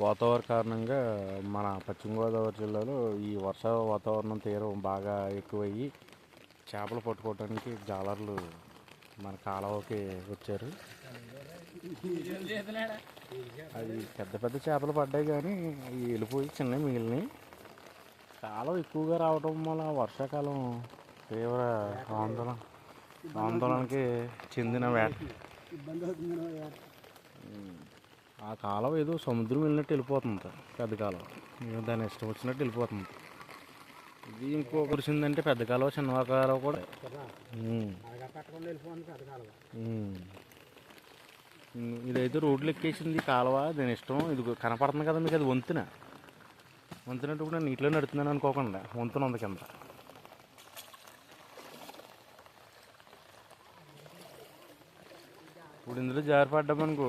వాతావరణ కారణంగా మన పశ్చిమ గోదావరి జిల్లాలో ఈ వర్ష వాతావరణం తీరం బాగా ఎక్కువయ్యి చేపలు పట్టుకోవడానికి జాలర్లు మన కాలువకి వచ్చారు. అది పెద్ద పెద్ద చేపలు పడ్డాయి కానీ అవి వెళ్ళిపోయి చిన్నవి మిగిలినాయి. కాలం ఎక్కువగా రావడం వల్ల వర్షాకాలం తీవ్ర ఆందోళన ఆందోళనకి చెందిన వేట. ఇబ్బంది అవుతుంది ఆ కాలం ఏదో సముద్రం వెళ్ళినట్టు వెళ్ళిపోతుంది పెద్ద కాలం. ఏదో దాని ఇష్టం వచ్చినట్టు వెళ్ళిపోతుంది. ఇది ఇంకో కురిసిందంటే పెద్ద కాలువ చిన్న కాలువ కూడా. ఇదైతే రోడ్లు ఎక్కేసింది కాలువ దీని ఇష్టం. ఇది కనపడుతుంది కదా మీకు అది వంతెన. వంతునట్టు కూడా నీటిలో నడుతున్నాను అనుకోకుండా వంతెన ఉంది కింద. ఇప్పుడు ఇందులో జారిపడ్డామనుకో